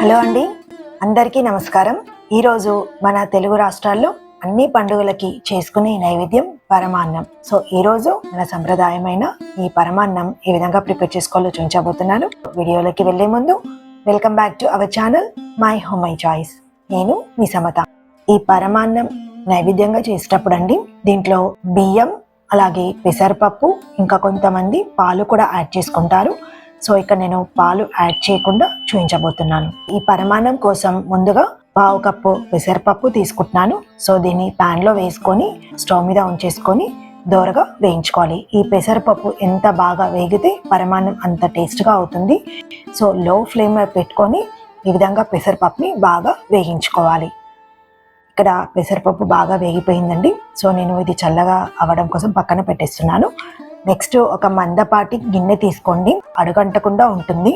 Hello అండి. అందరికీ నమస్కారం. ఈరోజు మన తెలుగు రాష్ట్రాల్లో అన్ని పండుగలకి చేసుకునే నైవేద్యం పరమాన్నం. సో ఈ రోజు మన సంప్రదాయమైన ఈ పరమాన్నం ఏ విధంగా ప్రిపేర్ చేసుకోవాలో చూపించబోతున్నాను. వీడియోలోకి వెళ్ళే ముందు welcome back to our channel my home my choice. నేను మీ సమత. ఈ పరమాన్నం నైవేద్యంగా చేసేటప్పుడు అండి దీంట్లో బియ్యం అలాగే పెసరపప్పు ఇంకా కొంతమంది పాలు కూడా యాడ్ చేసుకుంటారు. సో ఇక్కడ నేను పాలు యాడ్ చేయకుండా చూపించబోతున్నాను. ఈ పరమాన్నం కోసం ముందుగా పావు కప్పు పెసరపప్పు తీసుకుంటున్నాను. సో దీన్ని ప్యాన్లో వేసుకొని స్టవ్ మీద ఉంచేసుకొని దోరగా వేయించుకోవాలి. ఈ పెసరపప్పు ఎంత బాగా వేగితే పరమాన్నం అంత టేస్ట్గా అవుతుంది. సో లో ఫ్లేమ్ పెట్టుకొని ఈ విధంగా పెసరపప్పుని బాగా వేయించుకోవాలి ఇక్కడ పెసరపప్పు బాగా వేగిపోయిందండి. సో నేను ఇది చల్లగా అవ్వడం కోసం పక్కన పెట్టేస్తున్నాను. నెక్స్ట్ ఒక మందపాటి గిన్నె తీసుకోండి. అడుగంటకుండా ఉంటుంది.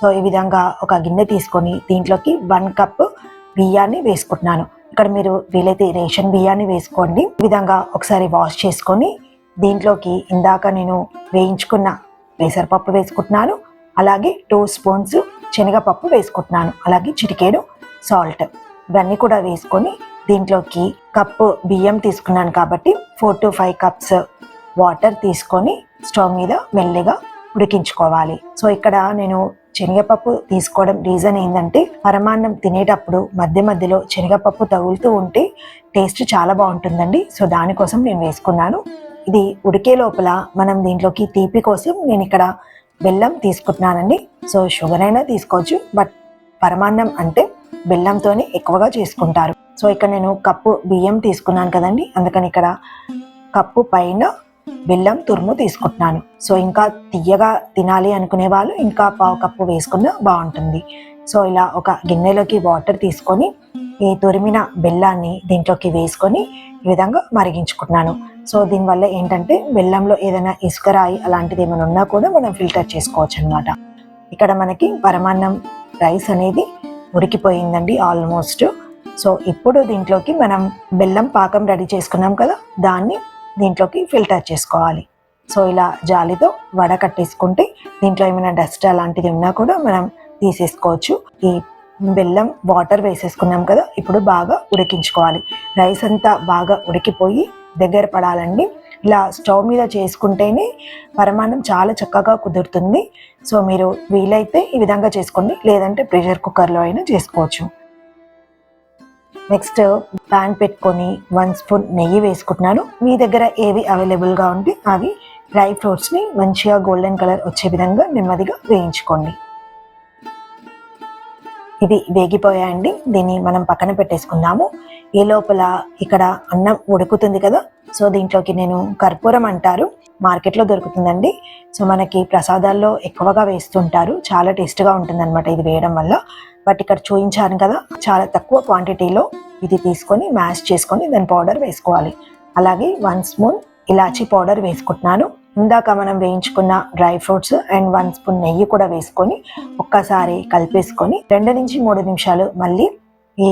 సో ఈ విధంగా ఒక గిన్నె తీసుకొని దీంట్లోకి వన్ కప్ బియ్యాన్ని వేసుకుంటున్నాను. ఇక్కడ మీరు వీలైతే రేషన్ బియ్యాన్ని వేసుకోండి. ఈ విధంగా ఒకసారి వాష్ చేసుకొని దీంట్లోకి ఇందాక నేను వేయించుకున్న పెసరపప్పు వేసుకుంటున్నాను. అలాగే టూ స్పూన్స్ శనగపప్పు వేసుకుంటున్నాను. అలాగే చిటికేడు సాల్ట్. ఇవన్నీ కూడా వేసుకొని దీంట్లోకి కప్పు బియ్యం తీసుకున్నాను కాబట్టి four to five cups water తీసుకొని స్టవ్ మీద మెల్లిగా ఉడికించుకోవాలి. సో ఇక్కడ నేను శనగపప్పు తీసుకోవడం రీజన్ ఏంటంటే పరమాన్నం తినేటప్పుడు మధ్య మధ్యలో శనగపప్పు తగులుతూ ఉంటే టేస్ట్ చాలా బాగుంటుందండి. సో దానికోసం నేను వేసుకున్నాను. ఇది ఉడికే లోపల మనం దీంట్లోకి తీపి కోసం నేను ఇక్కడ బెల్లం తీసుకుంటున్నానండి. సో షుగర్ అయినా తీసుకోవచ్చు బట్ పరమాన్నం అంటే బెల్లంతోనే ఎక్కువగా చేసుకుంటారు. సో ఇక్కడ నేను కప్పు బియ్యం తీసుకున్నాను కదండి. అందుకని ఇక్కడ కప్పు పైన బెల్లం తురుము తీసుకుంటున్నాను. సో ఇంకా తీయగా తినాలి అనుకునే వాళ్ళు ఇంకా పావు కప్పు వేసుకున్న బాగుంటుంది. సో ఇలా ఒక గిన్నెలోకి వాటర్ తీసుకొని ఈ తురిమిన బెల్లాన్ని దీంట్లోకి వేసుకొని ఈ విధంగా మరిగించుకుంటున్నాను. సో దీనివల్ల ఏంటంటే బెల్లంలో ఏదైనా ఇసుక రాయి అలాంటిది ఏమైనా ఉన్నా కూడా మనం ఫిల్టర్ చేసుకోవచ్చు అనమాట ఇక్కడ మనకి పరమాన్నం రైస్ అనేది ఉడికిపోయిందండి ఆల్మోస్ట్. సో ఇప్పుడు దీంట్లోకి మనం బెల్లం పాకం రెడీ చేసుకున్నాం కదా దాన్ని దీంట్లోకి ఫిల్టర్ చేసుకోవాలి. సో ఇలా జాలితో వడ కట్టేసుకుంటే దీంట్లో ఏమైనా డస్ట్ అలాంటిది ఉన్నా కూడా మనం తీసేసుకోవచ్చు. ఈ బెల్లం వాటర్ వేసేసుకున్నాం కదా ఇప్పుడు బాగా ఉడికించుకోవాలి. రైస్ అంతా బాగా ఉడికిపోయి దగ్గర పడాలండి. ఇలా స్టవ్ మీద చేసుకుంటేనే పరమాన్నం చాలా చక్కగా కుదురుతుంది. సో మీరు వీలైతే ఈ విధంగా చేసుకోండి. లేదంటే ప్రెషర్ కుక్కర్లో అయినా చేసుకోవచ్చు. నెక్స్ట్ ప్యాన్ పెట్టుకొని వన్ స్పూన్ నెయ్యి వేసుకుంటున్నాను. మీ దగ్గర ఏవి అవైలబుల్గా ఉంటే అవి డ్రై ఫ్రూట్స్ని మంచిగా గోల్డెన్ కలర్ వచ్చే విధంగా నెమ్మదిగా వేయించుకోండి. ఇవి వేగిపోయాయండి. దీన్ని మనం పక్కన పెట్టేసుకుందాము. ఈ లోపల ఇక్కడ అన్నం ఉడుకుతుంది కదా సో దీంట్లోకి నేను కర్పూరం అంటారు. మార్కెట్లో దొరుకుతుందండి. సో మనకి ప్రసాదాల్లో ఎక్కువగా వేస్తుంటారు. చాలా టేస్ట్గా ఉంటుందన్నమాట ఇది వేయడం వల్ల. బట్ ఇక్కడ చూపించాను కదా చాలా తక్కువ క్వాంటిటీలో ఇది తీసుకొని మ్యాష్ చేసుకొని దాని పౌడర్ వేసుకోవాలి. అలాగే వన్ స్పూన్ ఇలాచీ పౌడర్ వేసుకుంటున్నాను. ఇందాక మనం వేయించుకున్న dry fruits and one spoon నెయ్యి కూడా వేసుకొని ఒక్కసారి కలిపేసుకొని రెండు నుంచి మూడు నిమిషాలు మళ్ళీ ఈ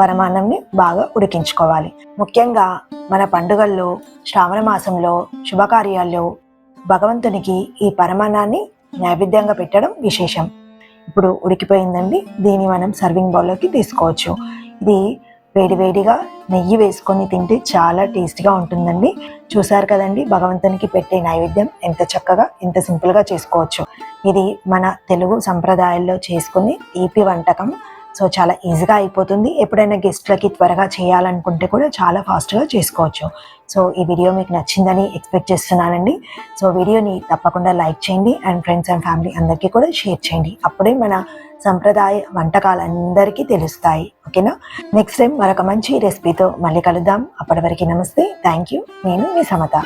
పరమాన్నంని బాగా ఉడికించుకోవాలి. ముఖ్యంగా మన పండుగల్లో శ్రావణ మాసంలో శుభకార్యాల్లో భగవంతునికి ఈ పరమాన్నాన్ని నైవేద్యంగా పెట్టడం విశేషం. ఇప్పుడు ఉడికిపోయిందండి. దీన్ని మనం సర్వింగ్ బౌల్లోకి తీసుకోవచ్చు. ఇది వేడివేడిగా నెయ్యి వేసుకొని తింటే చాలా టేస్టీగా ఉంటుందండి. చూసారు కదండి భగవంతునికి పెట్టే నైవేద్యం ఎంత చక్కగా ఎంత సింపుల్గా చేసుకోవచ్చు. ఇది మన తెలుగు సంప్రదాయాల్లో చేసుకునే తీపి వంటకం. సో చాలా ఈజీగా అయిపోతుంది. ఎప్పుడైనా గెస్ట్లకి త్వరగా చేయాలనుకుంటే కూడా చాలా ఫాస్ట్గా చేసుకోవచ్చు. సో ఈ వీడియో మీకు నచ్చిందని ఎక్స్పెక్ట్ చేస్తున్నానండి. సో వీడియోని తప్పకుండా లైక్ చేయండి అండ్ ఫ్రెండ్స్ అండ్ ఫ్యామిలీ అందరికీ కూడా షేర్ చేయండి. అప్పుడే మన సంప్రదాయ వంటకాలు అందరికీ తెలుస్తాయి. ఓకేనా? నెక్స్ట్ టైం మరొక మంచి రెసిపీతో మళ్ళీ కలుద్దాం. అప్పటి వరకు నమస్తే. థ్యాంక్ యూ నేను మీ సమత.